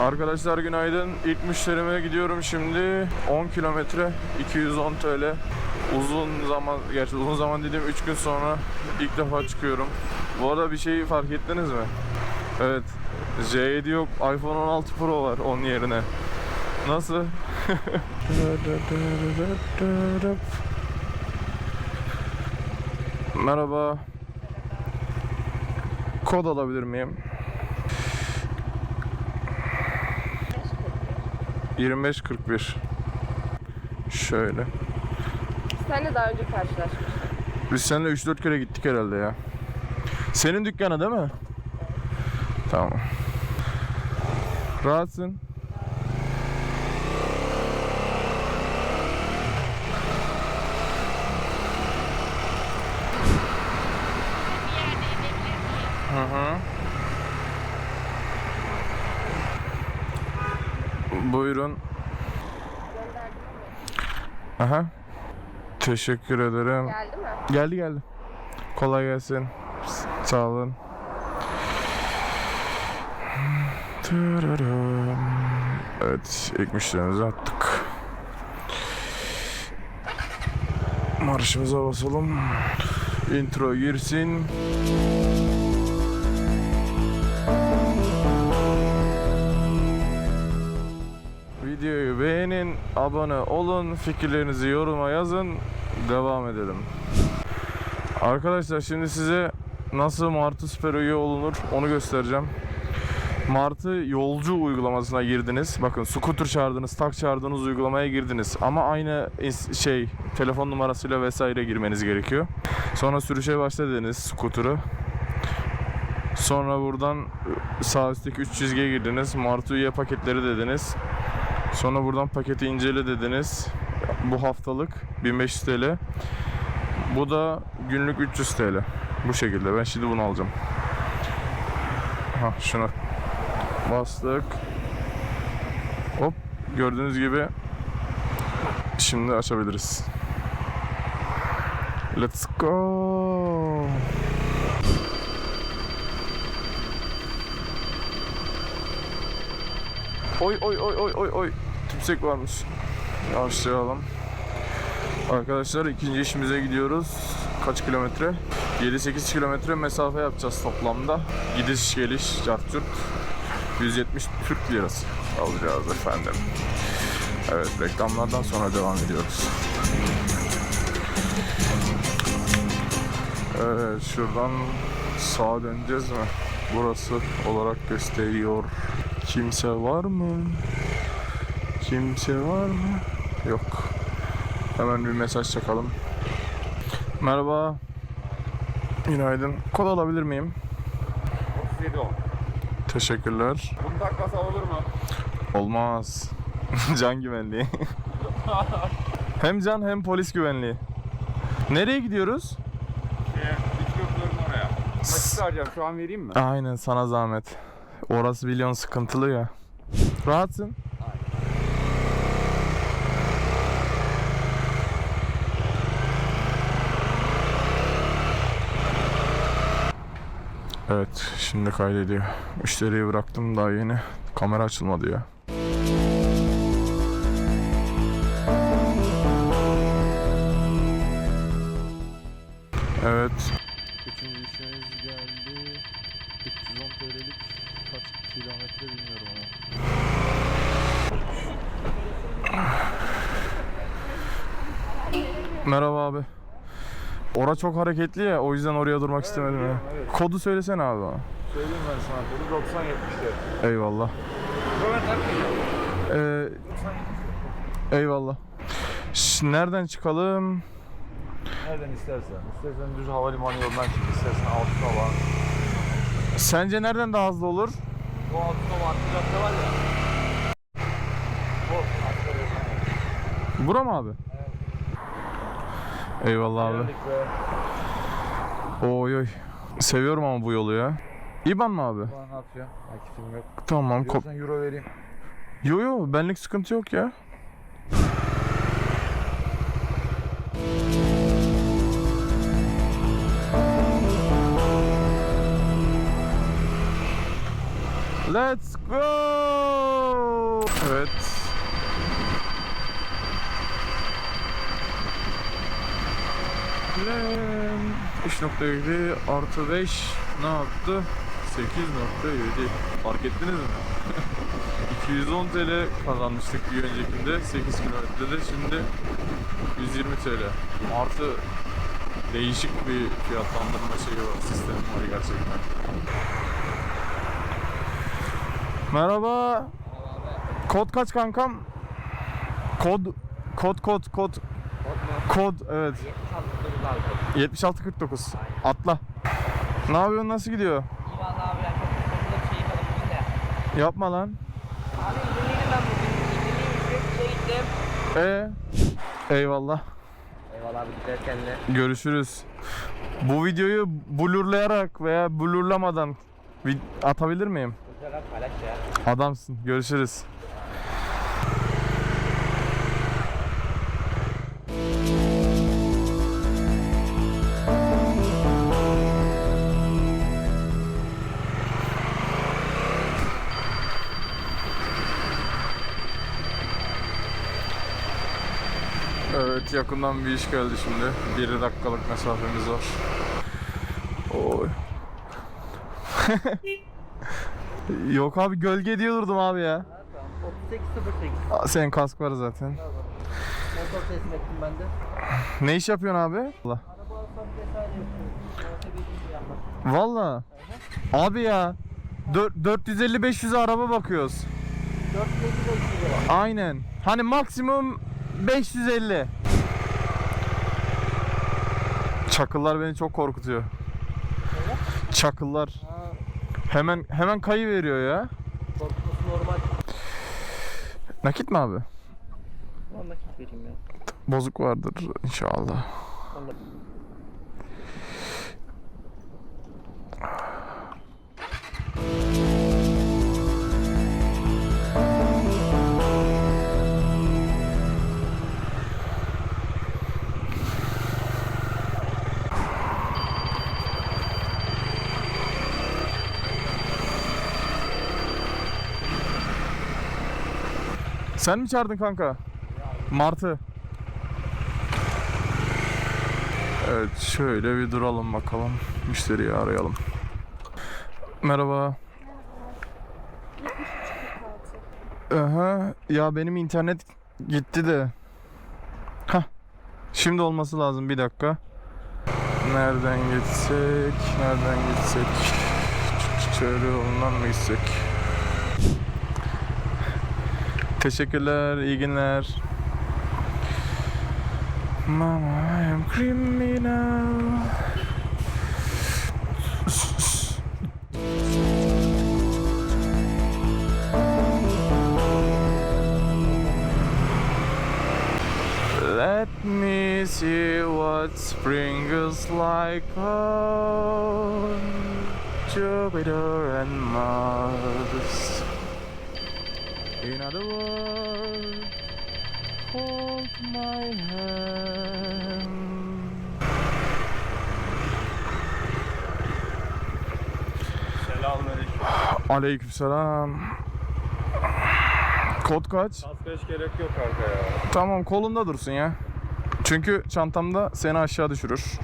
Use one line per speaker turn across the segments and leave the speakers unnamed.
Arkadaşlar günaydın. İlk müşterime gidiyorum şimdi. 10 kilometre 210 TL. Uzun zaman, gerçi uzun zaman dediğim 3 gün sonra ilk defa çıkıyorum. Bu arada bir şey fark ettiniz mi? Evet. J7 yok. iPhone 16 Pro var onun yerine. Nasıl? Merhaba. Kod alabilir miyim? 2541. Şöyle.
Sen de daha önce karşılaşmıştın.
Biz seninle 3-4 kere gittik herhalde ya. Senin dükkana değil mi? Tamam. Rahatsın. Hı hı. Buyurun. Aha. Teşekkür ederim.
Geldi mi?
Geldi geldi. Kolay gelsin. Sağ olun. Evet, ilk müşterimizi attık. Marşımıza basalım. Intro girsin. Abone olun, fikirlerinizi yoruma yazın. Devam edelim. Arkadaşlar şimdi size nasıl Martı Süper üye olunur onu göstereceğim. Martı yolcu uygulamasına girdiniz. Bakın scooter çağırdınız, tak çağırdığınız uygulamaya girdiniz. Ama aynı şey telefon numarasıyla vesaire girmeniz gerekiyor. Sonra sürüşe başla dediniz scooter'ı. Sonra buradan sağ üstteki 3 çizgiye girdiniz. Martı üye paketleri dediniz. Sonra buradan paketi incele dediniz. Bu haftalık 1500 TL. Bu da günlük 300 TL. Bu şekilde. Ben şimdi bunu alacağım. Ha şuna bastık. Hop gördüğünüz gibi şimdi açabiliriz. Let's go. Oy oy oy oy oy oy. Tümsek varmış. Yavaşlayalım. Arkadaşlar ikinci işimize gidiyoruz. Kaç kilometre? 7-8 kilometre mesafe yapacağız toplamda. Gidiş geliş cart curt. 170 Türk lirası alacağız efendim. Evet reklamlardan sonra devam ediyoruz. Evet şuradan sağa döneceğiz mi? Burası olarak gösteriyor. Kimse var mı? Kimse var mı? Yok. Hemen bir mesaj çakalım. Merhaba. Günaydın. Kod alabilir miyim?
37 ol.
Teşekkürler.
Bunun takması olur mu?
Olmaz. can güvenliği. hem can hem polis güvenliği. Nereye gidiyoruz?
Köprülerin oraya. Nakit harcayacağım şu an vereyim mi?
Aynen sana zahmet. Orası biliyorsun sıkıntılı ya. Rahatsın. Evet, şimdi kaydediyor. Müşteriyi bıraktım daha yeni. Kamera açılmadı ya. Merhaba abi. Ora çok hareketli ya o yüzden oraya durmak istemedim ya.
evet.
Kodu söylesene abi bana.
Söyleyeyim ben sana kodu 90 70'te.
Eyvallah. Ee, eyvallah. Ş- nereden çıkalım?
Nereden istersen. İstersen düz havalimanı yolundan çık. İstersen Altınova.
Sence nereden daha hızlı olur?
O Altınova cadde var ya. Yoldan.
Bura mı abi? Eyvallah abi. Oy oy. Seviyorum ama bu yolu ya. İban mı abi?
Ulan ne yapacaksın? Nakitim yok.
Tamam. Kop
Diyorsan euro vereyim.
yo yo benlik sıkıntı yok ya. Let's go. Evet. Lan, 3.7 artı 5 ne yaptı? 8.7 Fark ettiniz mi? 210 TL kazanmıştık bir öncekinde. 8 kilometrede şimdi 120 TL. Artı değişik bir fiyatlandırma şeyi var sistemi var gerçekten. Merhaba. Kod kaç kankam? Kod Kod kod kod Kod evet 7649 Atla Ne yapıyorsun nasıl gidiyor?
İyi valla abi ya çok sıkıntılı bir şey da.
Yapma lan
Abi izinliydim ben bugün. İzinliyim şey gittim.
Ee, eyvallah
Eyvallah abi dikkat kendine.
Görüşürüz. Bu videoyu blurlayarak veya blurlamadan atabilir miyim?
Abi paylaş ya.
Adamsın. Görüşürüz. Yakından bir iş geldi şimdi. Bir dakikalık mesafemiz var. Oy. Yok abi gölge diye durdum abi ya.
38.08
Aa, Senin kask var zaten.
motor teslim ettim ben de.
Ne iş yapıyorsun abi? Allah.
Araba alsam vesaire yapıyorum. Bir şey.
Valla. Abi ya. 450-500'e araba bakıyoruz.
450 lira.
Aynen. Hani maksimum 550. Çakıllar beni çok korkutuyor. Çakıllar.
Ha,
Hemen hemen kayı veriyor ya.
korkması normal.
Nakit mi abi?
Ulan nakit vereyim ya.
Bozuk vardır inşallah.
Vallahi.
Sen mi çağırdın kanka? Martı. Evet şöyle bir duralım bakalım. Müşteriyi arayalım. Merhaba. Aha, ya benim internet gitti de. Hah. Şimdi olması lazım bir dakika. Nereden gitsek? Nereden gitsek? Şöyle yolundan mı gitsek? Teşekkürler, iyi günler. Mama, I'm criminal. Let me see what spring is like on Jupiter and Mars. In other words, hold my hand.
Selamünaleyküm.
Aleykümselam. Kod kaç?
Kaska hiç gerek yok kanka ya.
Tamam kolunda dursun ya. Çünkü çantamda seni aşağı düşürür.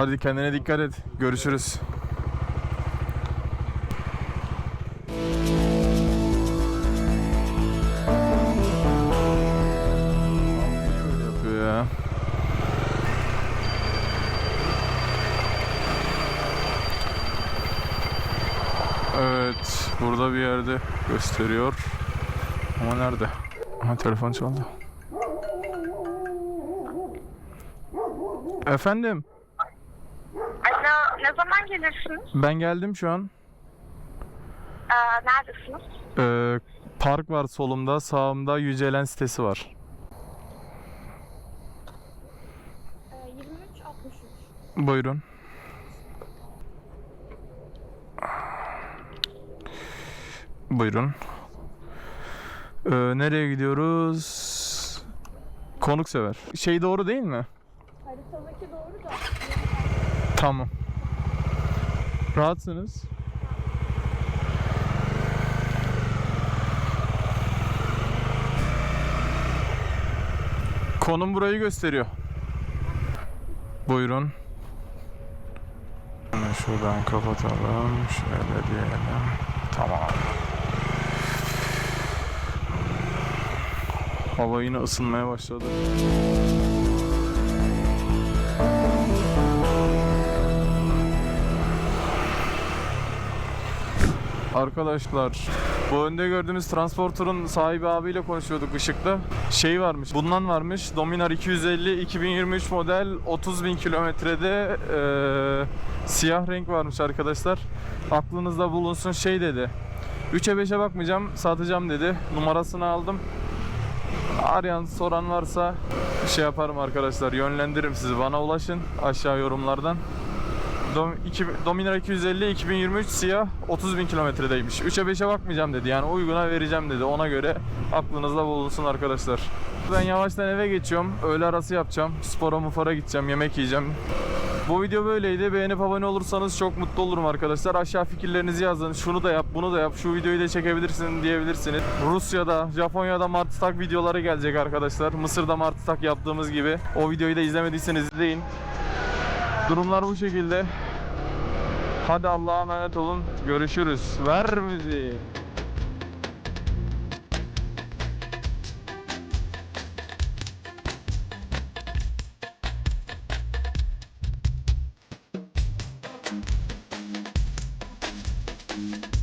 Hadi kendine dikkat et. Görüşürüz. Evet, burada bir yerde gösteriyor. Ama nerede? Aha telefon çaldı. Efendim,
ne zaman gelirsiniz?
ben geldim şu an.
Ee, neredesiniz?
Ee, park var solumda, sağımda Yücelen sitesi var.
Ee, 23 63.
Buyurun. Buyurun. Ee, nereye gidiyoruz? Konuksever. Şey doğru değil mi?
Haritadaki doğru da.
Tamam. Rahatsınız. Konum burayı gösteriyor. Buyurun. Şuradan kapatalım. Şöyle diyelim. Tamam. Hava yine ısınmaya başladı. Arkadaşlar bu önde gördüğümüz transporterın sahibi abiyle konuşuyorduk ışıkta. Şey varmış, bundan varmış. Dominar 250 2023 model 30 bin kilometrede eee, siyah renk varmış arkadaşlar. Aklınızda bulunsun şey dedi. 3'e 5'e bakmayacağım, satacağım dedi. Numarasını aldım. Arayan soran varsa şey yaparım arkadaşlar yönlendiririm sizi bana ulaşın aşağı yorumlardan. Dom, iki, Dominar 250 2023 siyah 30 bin kilometredeymiş. 3'e 5'e bakmayacağım dedi. Yani uyguna vereceğim dedi. Ona göre aklınızda bulunsun arkadaşlar. Ben yavaştan eve geçiyorum. Öğle arası yapacağım. Spora mufara gideceğim. Yemek yiyeceğim. Bu video böyleydi. Beğenip abone olursanız çok mutlu olurum arkadaşlar. Aşağı fikirlerinizi yazın. Şunu da yap, bunu da yap. Şu videoyu da çekebilirsin diyebilirsiniz. Rusya'da, Japonya'da Martı videoları gelecek arkadaşlar. Mısır'da Martı yaptığımız gibi. O videoyu da izlemediyseniz izleyin. Durumlar bu şekilde. Hadi Allah'a emanet olun. Görüşürüz. Ver müziği. Thank you.